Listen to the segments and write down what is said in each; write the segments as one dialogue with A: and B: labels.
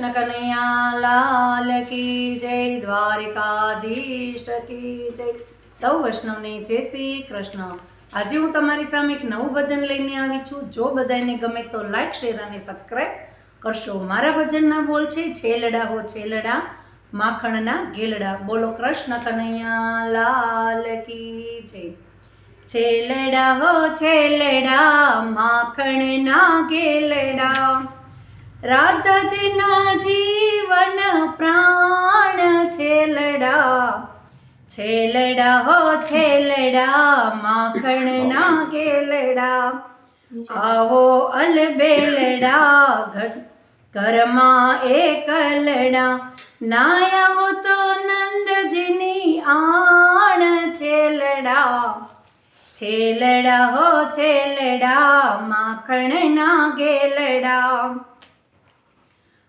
A: કૃષ્ણ કનૈયા લાલ કી જય, દ્વારિકાધીશ કી જય. સૌ વૈષ્ણવને જય શ્રી કૃષ્ણ. આજે હું તમારી સામે એક નવું ભજન લઈને આવી છું. જો બધાને ગમે તો લાઈક શેર અને સબસ્ક્રાઈબ કરશો. મારા ભજનના બોલ છે છેલડા હો છેલડા માખણના ગેલડા બોલો, કૃષ્ણ કનૈયા લાલ કી જય. છેલડા હો છેલડા માખણના ગેલડા રાધાજીના જીવન પ્રાણ છેલડા છેલડા હો, છેલડા માખણના ગેલડા આવો અલબેલડા ઘરમાં એકલડા ના આવો તો નંદજીની આણ છેલડા. છેલડા હો, છેલડા માખણના ગેલડા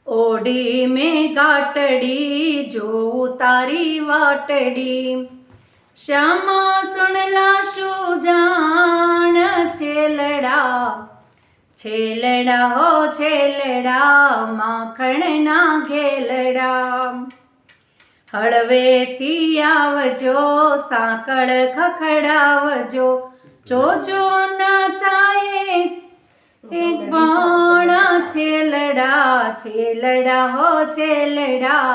A: ઓડી મેં ગાટડી, જોઉં તારી વાટડી. શ્યામા સુણલા શું જાણ છેલડા. છેલડા હો છેલડા, માખણના ઘેલડા. હળવેથી આવજો, સાંકળ ખખડાવજો. જોજો ના થાય, એક બાણ છેલડા છેલડા હો છેલડા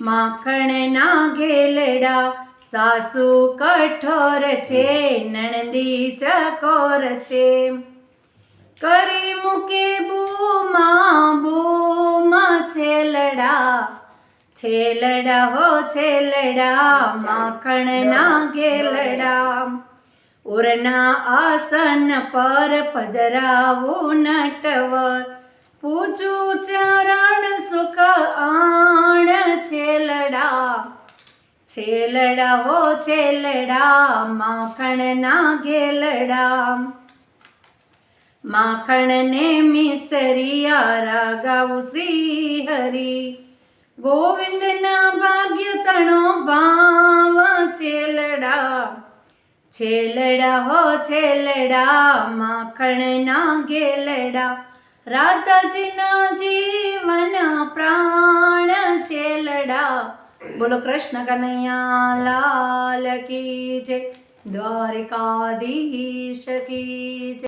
A: માખણના ગેલડા સાસુ કઠોર છે, નણંદી ચકોર છે. કરી મૂકે બૂમા બૂમા છેલડા છેલડા હો છેલડા માખણના ગેલડા ઉરના આસન પર પધરાવું નટવર. પૂજું ચરણ સુખ આણ છેલડા છેલડા હો છેલડા, માખણના ઘેલડા. માખણને મિસરિયા રાગાવું શ્રી હરિ ગોવિંદના ભાગ્ય તણો ભાવ છેલડા. છેલડા હો છેલડા, માખણના ગેલડા રાધાજીના જીવન પ્રાણ છેલડા બોલો કૃષ્ણ કનૈયા લાલ કી જય. દ્વારકાધીશ કી જય.